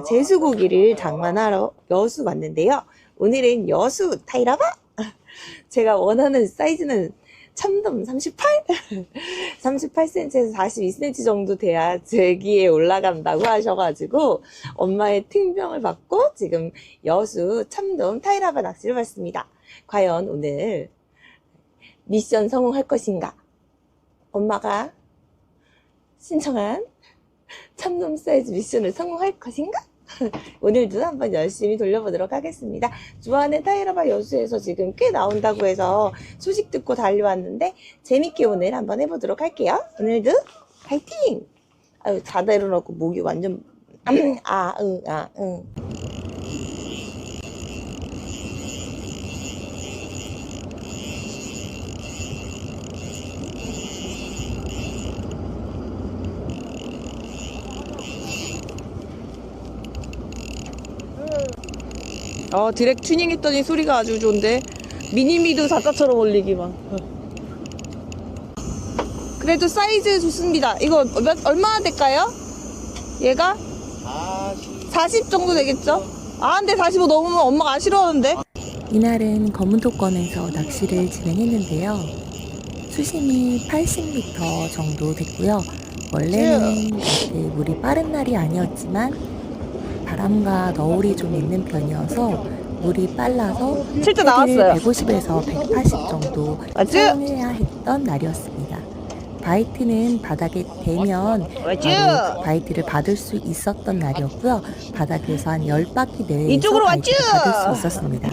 제수고기를 장만하러 여수 왔는데요. 오늘은 여수 타이라바? 제가 원하는 사이즈는 참돔 38? 38cm에서 42cm 정도 돼야 제기에 올라간다고 하셔가지고 엄마의 특명을 받고 지금 여수 참돔 타이라바 낚시를 왔습니다. 과연 오늘 미션 성공할 것인가? 엄마가 신청한 참돔 사이즈 미션을 성공할 것인가? 오늘도 한번 열심히 돌려보도록 하겠습니다. 좋아하는 타이라바 여수에서 지금 꽤 나온다고 해서 소식 듣고 달려왔는데 재밌게 오늘 한번 해보도록 할게요. 오늘도 파이팅! 아유, 자다 일어나고 목이 완전 아, 응, 아, 응. 어, 디렉 튜닝 했더니 소리가 아주 좋은데. 미니미도 사자처럼 올리기만. 그래도 사이즈 좋습니다. 이거 몇, 얼마나 될까요? 얘가? 40 정도 되겠죠? 아, 근데 45 넘으면 엄마가 안 싫어하는데? 이날은 검은도권에서 낚시를 진행했는데요. 수심이 80m 정도 됐고요. 원래는 그렇게 물이 빠른 날이 아니었지만 바람과 너울이 좀 있는 편이어서 물이 빨라서 실제 나왔어요. 150에서 180 정도? 사용해야 했던 날이었습니다. 바이트는 바닥에 대면? 바로 바이트를 받을 수 있었던 날이었고요. 바닥에서 한 10바퀴 내외에서 이쪽으로 바이트를 왔죠? 받을 수 있었습니다.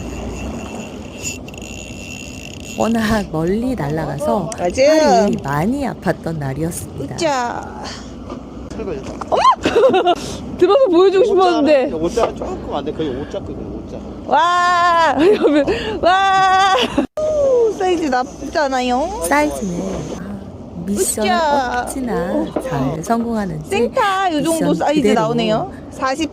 워낙 멀리 날아가서 맞지? 팔이 많이 아팠던 날이었습니다. 자, 그걸 들어서 보여주고 싶었는데. 오자 조금 안 돼 거의 오자 거든 오자 와, 와, 오, 사이즈 나쁘지 않아요. 사이즈는 아, 미션 으쌰. 어찌나 잘 성공하는지 생타 요 정도 미션 사이즈 그대로. 나오네요. 40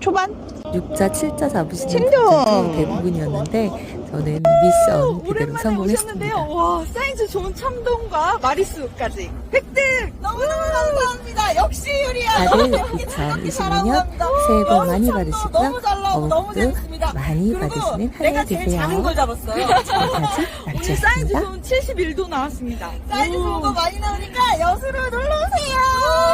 초반? 6자, 7자 잡으시는. 분들도 대부분이었는데 저는 미션 그대로 오랜만에 성공했습니다. 오셨는데요. 와, 사이즈 좋은 참돔과 마리수까지 획득! 너무너무 감사합니다. 역시 유리야. 다들 2022년 새해 복 많이 받으시고요. 너무 잘 나오고 너무 어묵도 재밌습니다. 많이 그리고 받으시는 한 내가 해 제일 되세요. 작은 걸 잡았어요. 지금까지 오늘 사이즈. 좋은 71도 나왔습니다. 사이즈 좋은 거 많이 나오니까 여수로 놀러 오세요.